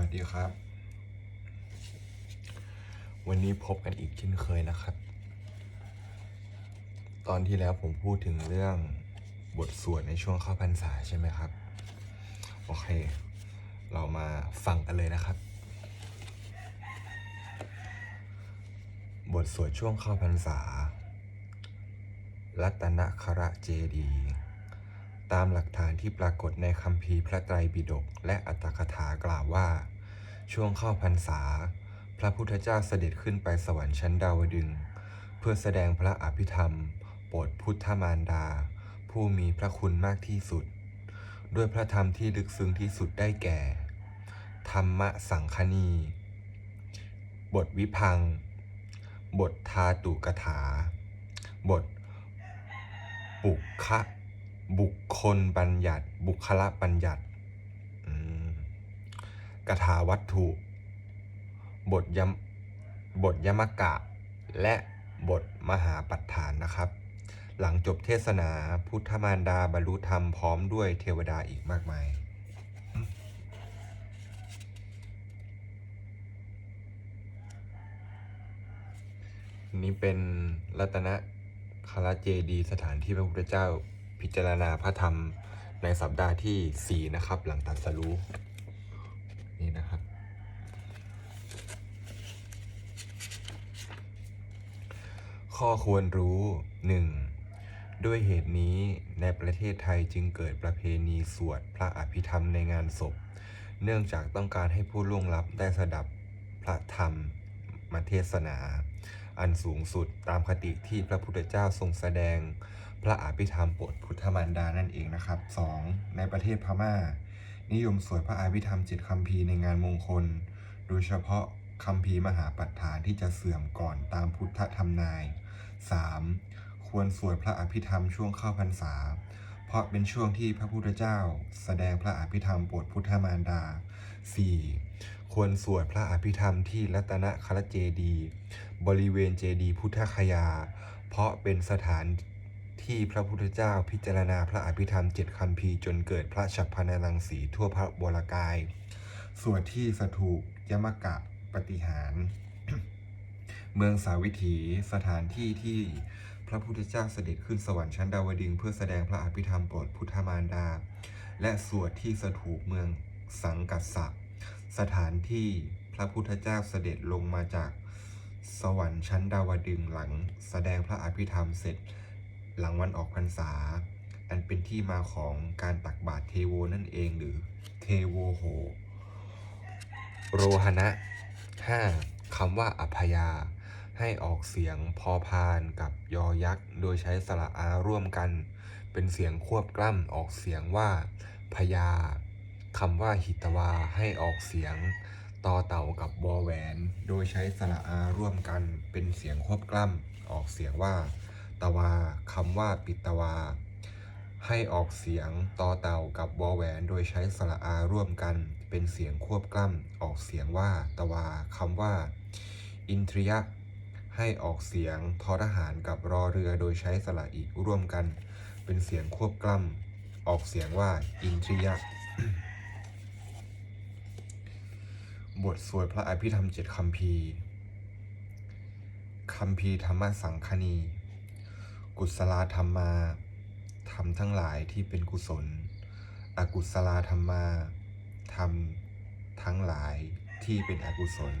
วัสดีครับ วันนี้พบกันอีกเช่นเคยนะครับ ตอนที่แล้วผมพูดถึงเรื่องบทสวดในช่วงเข้าพรรษาใช่ไหมครับ โอเค เรามาฟังกันเลยนะครับ บทสวดช่วงเข้าพรรษา รัตนคระเจดีย์ ตามหลักฐานที่ปรากฏในคัมภีร์พระไตรปิฎกและอัตถกถากล่าวว่า ช่วงเข้าพรรษา พระพุทธเจ้าเสด็จขึ้นไปสวรรค์ชั้นดาวดึง เพื่อแสดงพระอภิธรรมโปรดพุทธมารดา ผู้มีพระคุณมากที่สุด ด้วยพระธรรมที่ลึกซึ้งที่สุดได้แก่ ธรรมสังคณี บทวิพัง บททาตุกถา บทบุคคะ บุคคลบัญญัติ บุคละบัญญัติกถาวัตถุ บทยมบทยมกะ และบทมหาปัฏฐานนะครับ หลังจบเทศนาพุทธมารดาบรรลุธรรมพร้อมด้วยเทวดาอีกมากมายนี่เป็นรัตนคาราเจดี สถานที่พระพุทธเจ้า พิจารณาพระธรรมในสัปดาห์ที่ 4 นะครับ หลังตรัสรู้นี่นะครับ ข้อควรรู้ 1. ด้วยเหตุนี้ในประเทศไทยจึงเกิดประเพณีสวดพระอภิธรรมในงานศพ เนื่องจากต้องการให้ผู้ล่วงลับได้สดับพระธรรมมาเทศนา อันสูงสุดตามคติที่พระพุทธเจ้าทรงแสดง พระอภิธรรมโปรดพุทธมารดานั่นเองนะครับ 2. ในประเทศพม่า นิยมสวดพระอภิธรรมจิตคัมภีร์ในงานมงคล โดยเฉพาะคัมภีร์มหาปัฏฐานที่จะเสื่อมก่อนตามพุทธธรรมนาย 3. ควรสวดพระอภิธรรมช่วงเข้าพรรษา เพราะเป็นช่วงที่พระพุทธเจ้า แสดงพระอภิธรรมโปรดพุทธมารดา 4. ควรสวดพระอภิธรรมที่รัตนครเจดี บริเวณเจดีพุทธคยา เพราะเป็นสถาน ที่พระพุทธเจ้าพิจารณาพระอภิธรรมเจ็ดคัมภีจนเกิดพระฉัพพนรังสีทั่วพระวรกาย ส่วนที่สถูปยมกะปฏิหาร เมืองสาวิถีสถานที่ที่พระพุทธเจ้าเสด็จขึ้นสวรรค์ชั้นดาวดึงเพื่อแสดงพระอภิธรรมโปรดพุทธมารดา และสวดที่สถูปเมืองสังกัสสะสถานที่พระพุทธเจ้าเสด็จลงมาจากสวรรค์ชั้นดาวดึงหลัง แสดงพระอภิธรรมเสร็จ หลังวันออกพรรษา อันเป็นที่มาของการตักบาตรเทโวนั่นเองหรือเทโวโห โรหณะ 5. คำว่าอัพยา ให้ออกเสียงพอพานกับยอยักษ์ โดยใช้สระอาร่วมกัน เป็นเสียงควบกล้ำออกเสียงว่าพยาคำว่าหิตวาให้ออกเสียงต่อเต่ากับวอแหวน โดยใช้สระอาร่วมกันเป็นเสียงควบกล้ำออกเสียงว่า ตวาคำว่าปิตวา ให้ออกเสียงต่อเต่ากับวอแหวนโดยใช้สระอาร่วมกันเป็นเสียงควบกล้ำออกเสียงว่าตวาคำว่า อินทรียะ ให้ออกเสียงทอทหารกับรอเรือโดยใช้สระอีร่วมกัน เป็นเสียงควบกล้ำออกเสียงว่า อินทรียะบทสวดพระอภิธรรมเจ็ดคำพีคำพีธรรมสังคณี กุศลธรรมาธรรมทั้งหลายที่เป็นกุศล อกุศลธรรมาธรรมทั้งหลายที่เป็นอกุศล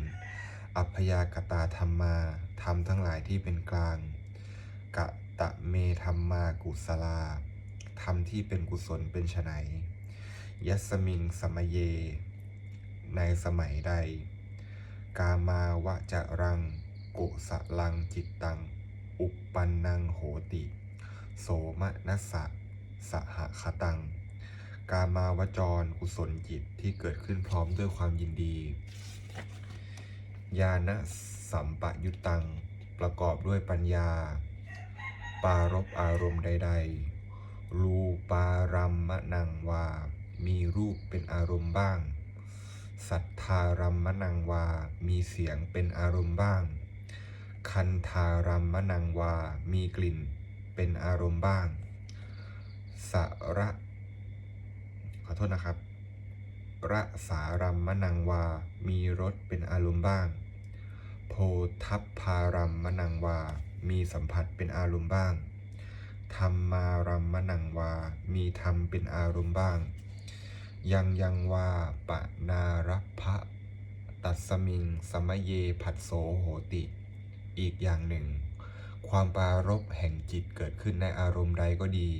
อัพยากตาธรรมาธรรมทั้งหลายที่เป็นกลาง กะตะเมธรรมากุศลาธรรมที่เป็นกุศลเป็นไนยัสมิงสมเย ในสมัยใด กามาวะจะรัง กุสลังจิตตัง อุปปันนังโหติ โสมนัสสะสหคตัง กามาวจรกุศลจิตที่เกิดขึ้นพร้อมด้วยความยินดี ญาณสัมปยุตตัง ประกอบด้วยปัญญา ปารบอารมณ์ใด ๆ รูปารัมมะนังวา มีรูปเป็นอารมณ์บ้าง สัทธารัมมะนังวา มีเสียงเป็นอารมณ์บ้าง คันธารัมมะนังวา มีกลิ่น เป็นอารมณ์บ้าง สระขอโทษนะครับ ระสารัมมนังวา มีรสเป็นอารมณ์บ้าง โพทัพพารัมมนังวา มีสัมผัสเป็นอารมณ์บ้าง ธรรมารัมมนังวา มีธรรมเป็นอารมณ์บ้าง ยังยังวาปะนารัพะตัสมิง สมเยผัสโสโหติ อีกอย่างหนึ่ง ความปรารบแห่งจิตเกิดขึ้นในอารมณ์ใดก็ดี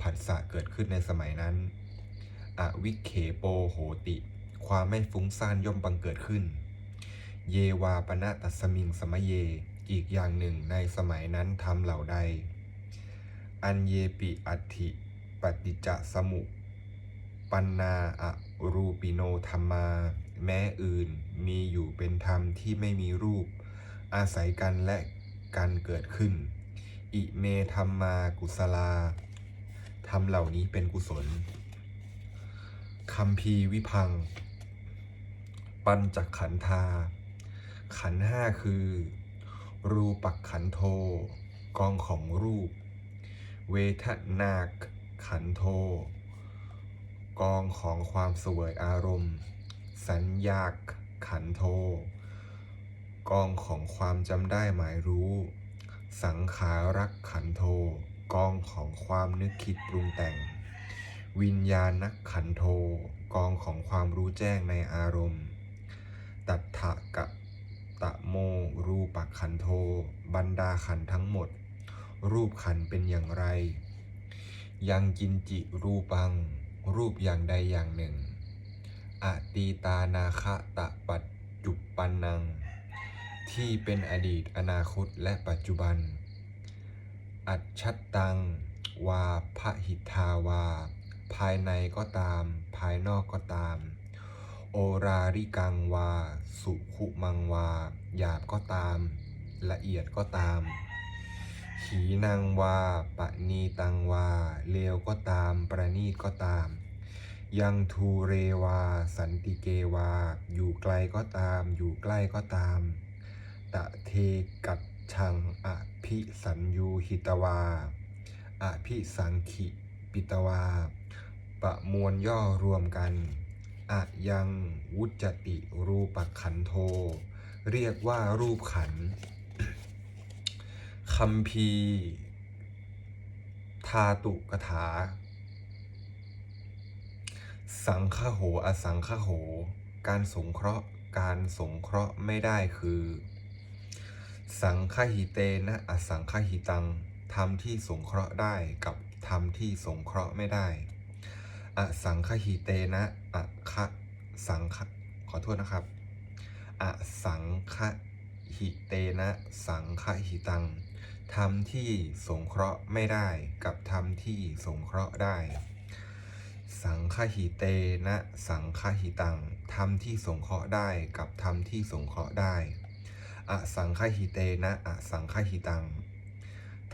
ผัสสะเกิดขึ้นในสมัยนั้น อวิเคโปโหติ ความไม่ฟุ้งซ่านย่อมบังเกิดขึ้น เยวาปณะตัสมิงสมะเย อีกอย่างหนึ่งในสมัยนั้นทำเหล่าใด อันเยปิอัติปฏิจจสมุปปันนาอรูปิโนธรรมา แม้อื่นมีอยู่เป็นธรรมที่ไม่มีรูป อาศัยกันและการเกิดขึ้น อิเมธรรมากุศลาธรรมเหล่านี้เป็นกุศลคัมภีวิพัง ปัญจขันธา ขันห้าคือ รูปักขันโท กองของรูป เวทนาขันโท กองของความเสวยอารมณ์ สัญญาขันโท กองของความจำได้หมายรู้ สังขารักขันโท กองของความนึกคิดปรุงแต่ง วิญญาณนักขันโท กองของความรู้แจ้งในอารมณ์ ตัทธกะตะโม รูปขันโท บรรดาขันทั้งหมด รูปขันเป็นอย่างไร ยังกินจิรูปัง รูปอย่างใดอย่างหนึ่ง อตีตานาคะตะปัจจุปันนัง ที่เป็นอดีตอนาคตและปัจจุบัน อัจฉัตตัง วาพหิทาวา ภายในก็ตาม ภายนอกก็ตาม โอราริกังวา สุขุมังวา หยาบก็ตาม ละเอียดก็ตามขีนางวา ปะนีตังวา เลวก็ตาม ประณีตก็ตาม ยังทูเรวา สันติเกวา อยู่ไกลก็ตาม อยู่ใกล้ก็ตาม ตะเทกัจฉังอภิสัญยูหิตวาอภิสังขิปิตวา ประมวลย่อรวมกันอะยังวุจติรูปขันโท เรียกว่ารูปขันคัมภีทาตุกถา สังฆโหอสังฆโห การสงเคราะห์การสงเคราะห์ไม่ได้คือ สังฆหิเตนะอสังฆหิตังธรรมที่สงเคราะห์ได้กับธรรมที่สงเคราะห์ไม่ได้อสังฆหิเตนะอะคะสังฆขอโทษนะครับอสังฆหิเตนะสังฆหิตังธรรมที่สงเคราะห์ไม่ได้กับธรรมที่สงเคราะห์ได้ สังฆหิเตนะสังฆหิตังธรรมที่สงเคราะห์ได้กับธรรมที่สงเคราะห์ได้ อสังฆหิเตนะอสังฆหิตัง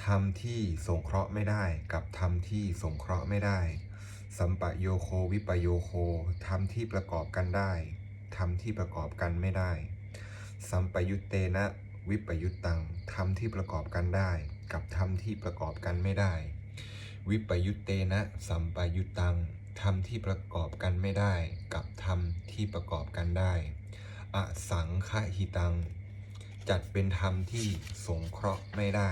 ธรรมที่สงเคราะห์ไม่ได้กับธรรมที่สงเคราะห์ไม่ได้ สัมปโยโควิปโยโคธรรมที่ประกอบกันได้ธรรมที่ประกอบกันไม่ได้ สัมปยุตเตนะวิปยุตตังธรรมที่ประกอบกันได้ กับธรรมที่ประกอบกันไม่ได้ วิปยุตเตนะสัมปยุตตังธรรมที่ประกอบกันไม่ได้ กับธรรมที่ประกอบกันได้ อสังฆหิตัง จัดเป็นธรรมที่สงเคราะห์ไม่ได้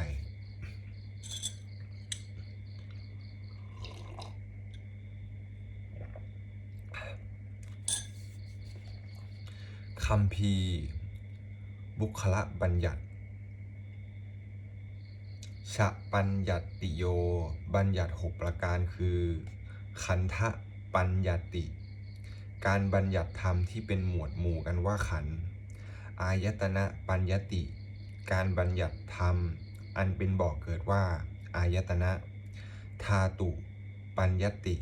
คัมภีบุคละบัญญัติชะปัญญัติโย บัญญัติหกประการคือ ขันธะปัญญัติ การบัญญัติธรรมที่เป็นหมวดหมู่กันว่าขันธ์ อายตนะปัญญติ การบัญญัติธรรม อันเป็นบอกเกิดว่า อายตนะ ธาตุ ปัญญติ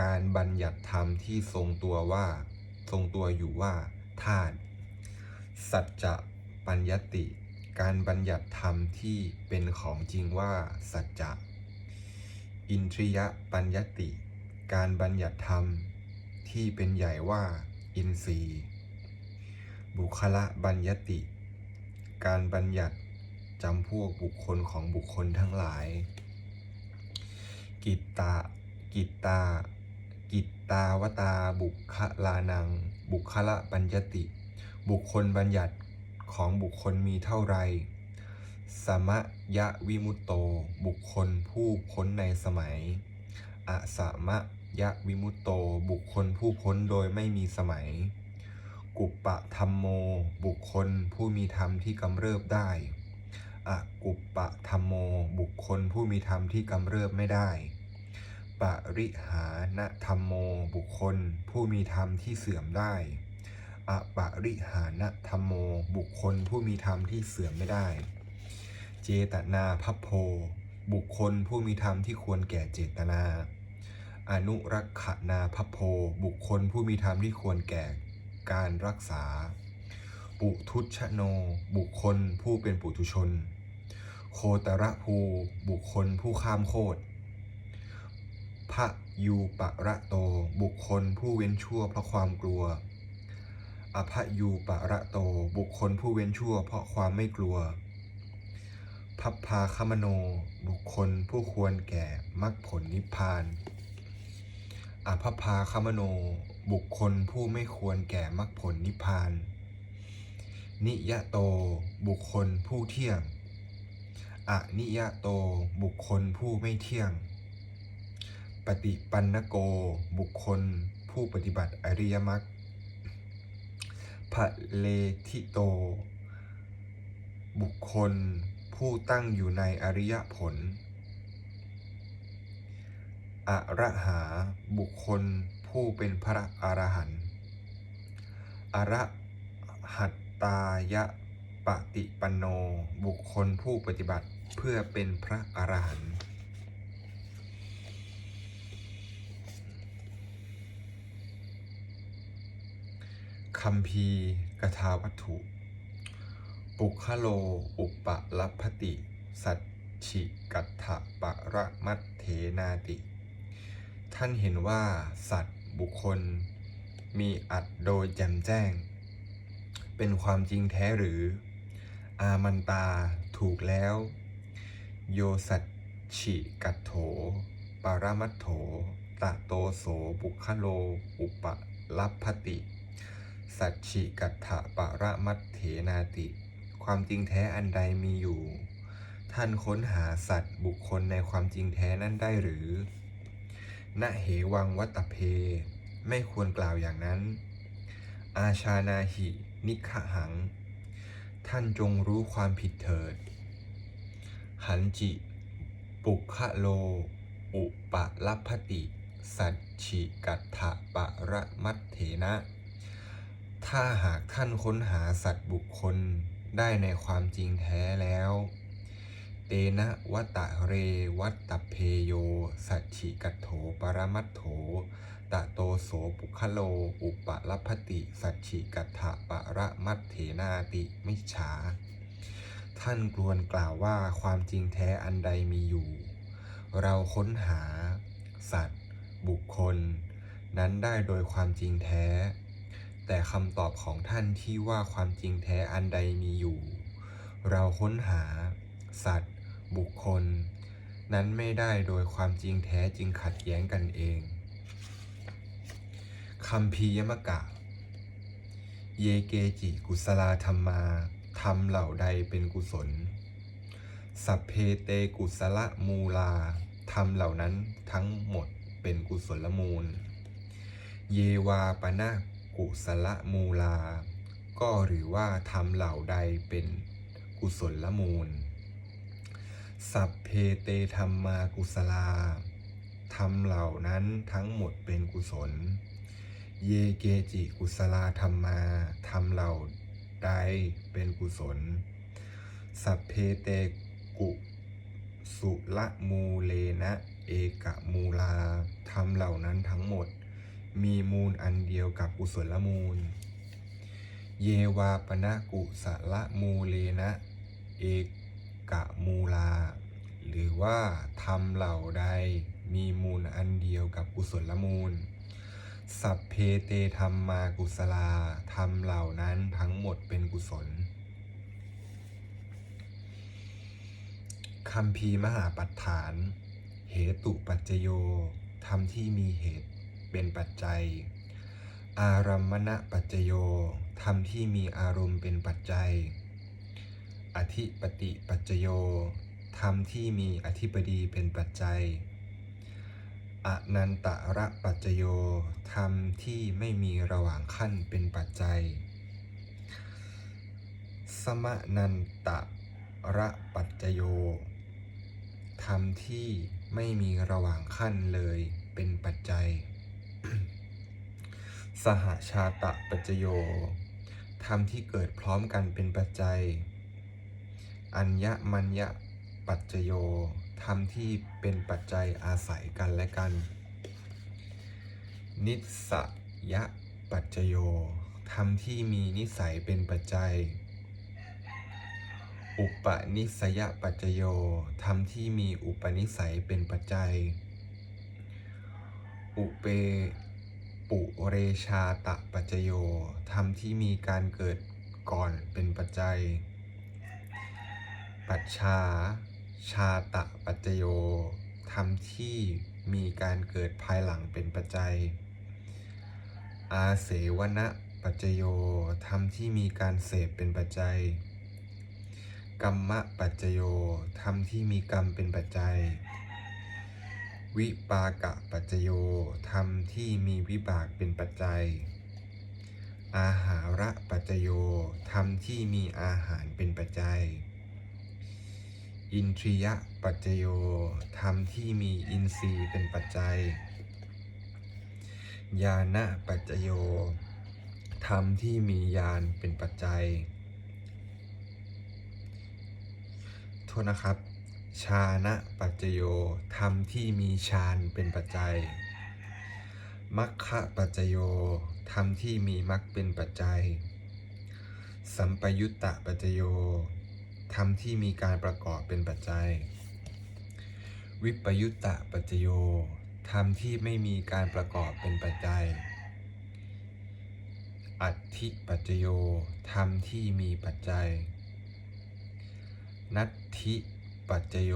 การบัญญัติธรรมที่ทรงตัวว่า ทรงตัวอยู่ว่าธาตุ สัจจะปัญญติ การบัญญัติธรรมที่เป็นของจริงว่า สัจจะ อินทรียปัญญติ การบัญญัติธรรมที่เป็นใหญ่ว่า อินทรีย์ บุคละบัญญติ การบัญญัติจำพวกบุคคลของบุคคลทั้งหลาย กิตตา กิตตา กิตตาวตาบุคลานัง บุคละปัญญติ บุคคลบัญญัติของบุคคลมีเท่าไร สมะยะวิมุตโต บุคคลผู้พ้นในสมัย อสมะยะวิมุตโต บุคคลผู้พ้นโดยไม่มีสมัย กุปะธรรมโม บุคคลผู้มีธรรมที่กำเริบได้อกุปะธรรมโม บุคคลผู้มีธรรมที่กำเริบไม่ได้ ปริหานธรรมโม บุคคล ผู้มีธรรมที่เสื่อมได้อปริหานธรรมโม บุคคลผู้มีธรรมที่เสื่อมไม่ได้ เจตนาพัพโพ บุคคลผู้มีธรรมที่ควรแก่เจตนา อนุรักขนาพัพโพ บุคคลผู้มีธรรมที่ควรแก่ การรักษา ปุทุชโน บุคคลผู้เป็นปุถุชน โคตระภู บุคคลผู้ข้ามโคตรพระยูปะระโต บุคคลผู้เว้นชั่วเพราะความกลัว อภยูปะระโต บุคคลผู้เว้นชั่วเพราะความไม่กลัว พัพพาคมโน บุคคลผู้ควรแก่มรรคผลนิพพานอภพพาคมโน บุคคลผู้ไม่ควรแก่มรรคผลนิพพาน นิยะโต บุคคลผู้เที่ยง อนิยะโต บุคคลผู้ไม่เที่ยง ปฏิปันนโก บุคคลผู้ปฏิบัติอริยมรรคพะเลทิโต บุคคลผู้ตั้งอยู่ในอริยผล อระหา บุคคล ผู้เป็นพระอรหันต์อระหัตตายะปฏิปันโนบุคคลผู้ปฏิบัติเพื่อเป็นพระอรหันต์คัมภีกถาวัตถุ ปุคโล อุปลัพติ สัจฉิกัตถะประมัตเถนาติ ท่านเห็นว่าสัตว บุคคล มีอัตโดยแจ่มแจ้ง เป็นความจริงแท้หรือ อามันตาถูกแล้ว โยสัจฉิกัตโถ ปารมัตโถ ตะโตโสบุคโล อุปลัพพติ สัจฉิกัตถะปรมัตเถนาติ ความจริงแท้อันใดมีอยู่ ท่านค้นหาสัตว์บุคคลในความจริงแท้นั้นได้หรือ ณเหวังวัตเพ ไม่ควรกล่าวอย่างนั้น อาชานาหิ นิขหัง ท่านจงรู้ความผิดเถิด หันจิ ปุคะโล อุปลัพติ สัจฉิกัตถะปรมัตเถนะ ถ้าหากท่านค้นหาสัตว์บุคคลได้ในความจริงแท้แล้ว เตนะวัตตะเรวัตตะเพโย สัจฉิกัตโถปรมัตโถ ตะโตโสปุคโล อุปลัพพติ สัจฉิกัตถะปรมัตเถนาติมิฉา ท่านกรวนกล่าวว่าความจริงแท้อันใดมีอยู่ เราค้นหา สัตว์ บุคคล นั้นได้โดยความจริงแท้ แต่คำตอบของท่านที่ว่าความจริงแท้อันใดมีอยู่ เราค้นหาสัตว์ บุคคล นั้นไม่ได้โดยความจริงแท้จึงขัดแย้งกันเองคัมภียมกะ เยเกจิกุสลาธรรมาธรรมเหล่าใดเป็นกุศล สัพเพเตกุสละมูลาธรรมเหล่านั้นทั้งหมดเป็นกุศลมูล เยวาปนะกุสละมูลา ก็หรือว่าธรรมเหล่าใดเป็นกุศลมูล สัพเพเตธรรมากุสลาธรรมเหล่านั้นทั้งหมดเป็นกุศล เยเกจิกุสลาธรรมาธรรมเหล่าใดเป็นกุศล สัพเพเตกุสุละมูเลนะเอกะมูลาธรรมเหล่านั้นทั้งหมด มีมูลอันเดียวกับกุศลมูล เยวาปนะกุสละมูเลนะเอก กะมูลา หรือว่าธรรมเหล่าใดมีมูลอันเดียวกับกุศลมูล สัพเพเตธรรมมากุศลาธรรมเหล่านั้นทั้งหมดเป็นกุศลคัมภีมหาปัฏฐาน เหตุปัจจโยธรรมที่มีเหตุเป็นปัจจัย อารัมมณปัจจโยธรรมที่มีอารมณ์เป็นปัจจัย อธิปติปัจโยธรรมที่มีอธิปดีเป็นปัจจัย อนันตระปัจโยธรรมที่ไม่มีระหว่างขั้นเป็นปัจจัย สมนันตระปัจโยธรรมที่ไม่มีระหว่างขั้นเลยเป็นปัจจัย สหชาตะปัจจโยธรรมที่เกิดพร้อมกันเป็นปัจจัย อัญญมัญญปัจจโยธรรมที่เป็นปัจจัยอาศัยกันและกัน นิสยปัจจโยธรรมที่มีนิสัยเป็นปัจจัย อุปนิสยปัจจโยธรรมที่มีอุปนิสัยเป็นปัจจัย อุเปปุเรชาตะปัจจโยธรรมที่มีการเกิดก่อนเป็นปัจจัย ปัจฉาชาตะปัจจโยธรรมที่มีการเกิดภายหลังเป็นปัจจัย อาเสวณปัจจโยธรรมที่มีการเสพเป็นปัจจัย กรรมปัจจโยธรรมที่มีกรรมเป็นปัจจัย วิปากะปัจจโยธรรมที่มีวิบากเป็นปัจจัย อาหาระปัจจโยธรรมที่มีอาหารเป็นปัจจัย อินทรียปัจจโยธรรมที่มีอินทรีย์เป็นปัจจัย ญาณปัจจโยธรรมที่มีญาณเป็นปัจจัย โทษนะครับ ชานะปัจจโยธรรมที่มีฌานเป็นปัจจัย มัคคะปัจจโยธรรมที่มีมัคเป็นปัจจัย สัมปยุตตะปัจจโย ธรรมที่มีการประกอบเป็นปัจจัย วิปยุตตะปัจจโยธรรมที่ไม่มีการประกอบเป็นปัจจัย อัตถิปัจจโยธรรมที่มีปัจจัย นัตถิปัจจโย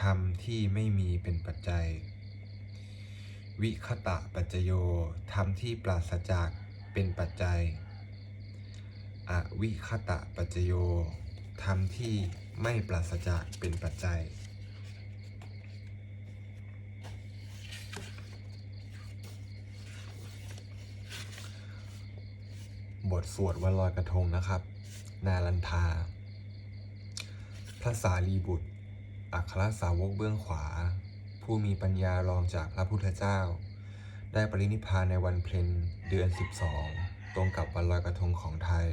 ธรรมที่ไม่มีเป็นปัจจัย วิคตะปัจจโยธรรมที่ปราศจากเป็นปัจจัย อวิคตะปัจจโย ธรรมที่ไม่ปราศจากเป็นปัจจัย บทสวดวันลอยกระทงนะครับ นาลันทา พระสารีบุตร อัครสาวกเบื้องขวา ผู้มีปัญญารองจากพระพุทธเจ้า ได้ปรินิพพานในวันเพ็ญเดือน 12 ตรงกับวันลอยกระทงของไทย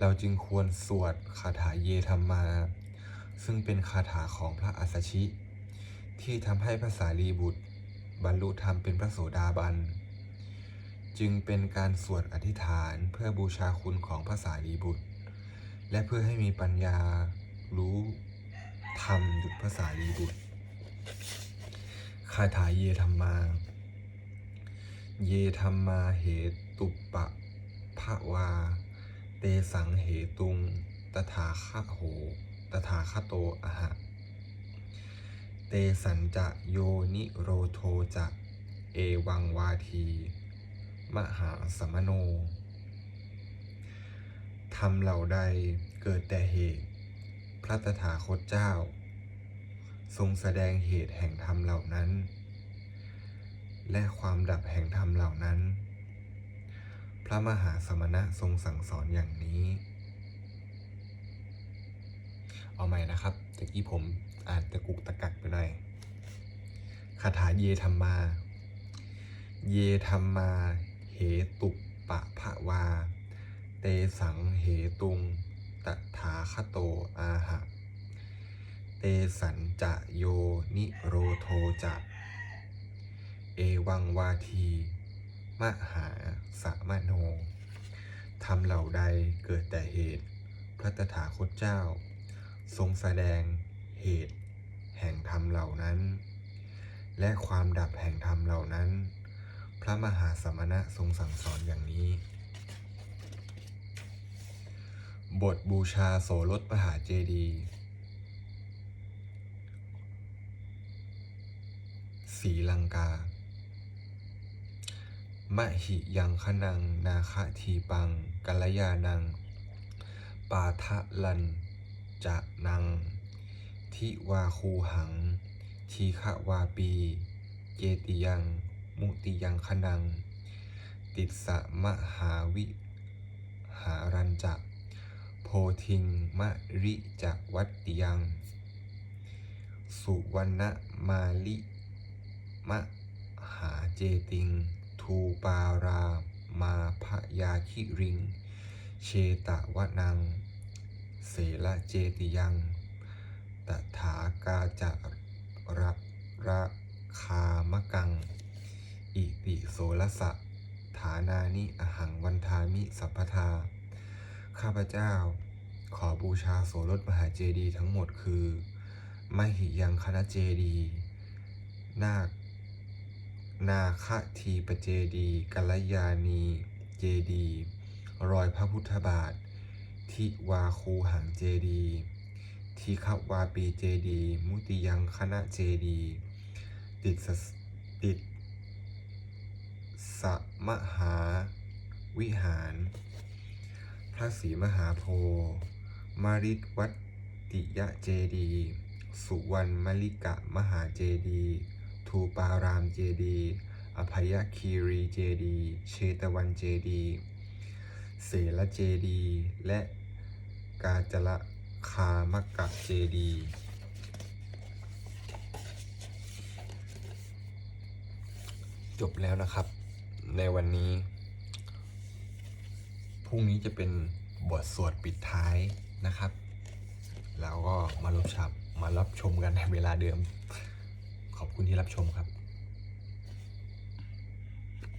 เราจึงควรสวดคาถาเยธรรมา ซึ่งเป็นคาถาของพระอัสสชิ ที่ทำให้พระสารีบุตร บรรลุธรรมเป็นพระโสดาบัน จึงเป็นการสวดอธิษฐานเพื่อบูชาคุณของพระสารีบุตร และเพื่อให้มีปัญญารู้ธรรมดุจพระสารีบุตรคาถาเยธรรมา เยธรรมาเหตุตุปะภะวา เตสังเหตุง ตถาคะโห ตถาคโตอะหะ เตสัญจะโยนิโรโทจะ เอวังวาที มหาสมโนธรรมเหล่าใดเกิดแต่เหตุ พระตถาคตเจ้า ทรงแสดงเหตุแห่งธรรมเหล่านั้น และความดับแห่งธรรมเหล่านั้น พระมหาสมณะทรงสั่งสอนอย่างนี้ เอาใหม่นะครับตะกี้ผมอ่านตะกุกตะกักไปหน่อยคาถาเยธรรมา เยธรรมา เหตุปะภะวา เตสังเหตุง ตถาคโตอาหะ เตสัญจะโยนิโรโทจะ เอวังวาที มหาสมโนทำเหล่าใดเกิดแต่เหตุ พระตถาคตเจ้า ทรงแสดงเหตุ แห่งธรรมเหล่านั้น และความดับแห่งธรรมเหล่านั้น พระมหาสมณะทรงสั่งสอนอย่างนี้ บทบูชาโสรถมหาเจดีย์ศรีลังกา มะหิยังคนังนาคะทีปังกัลยานัง ปาทะลันจะนัง ทิวาคูหังทีฆวาปี เจติยัง มุติยังคนัง ติสสะมะหาวิ หารันจะโพธิงมะริจะวัตติยัง สุวรรณมาลิมะหาเจติง ทูปารามาพยาคิริง เชตะวะนัง เสละเจติยังตถากาจะระระคามกัง อิติโสรสะฐานานิอหังวันทามิสัพพทา ข้าพเจ้า ขอบูชาโสรถมหาเจดีทั้งหมดคือ มหิยังคณะเจดี นาค นาคทีปเจดีกัลยาณีเจดี รอยพระพุทธบาท ทิวาคูหังเจดีทีฆวาปีเจดี มุติยังคณะเจดี ติดสติดสมหาวิหาร พระศรีมหาโพธิ์มาริตวัติยะเจดี สุวรรณมลิกะมหาเจดี ทูปารามเจดีอภัยคีรีเจดีเชตวันเจดีเสลเจดีและกาจละคามกะเจดีจบแล้วนะครับ ในวันนี้ พรุ่งนี้จะเป็นบทสวดปิดท้ายนะครับ แล้วก็มารับชับมารับชมกันในเวลาเดิม ขอบคุณที่รับชมครับ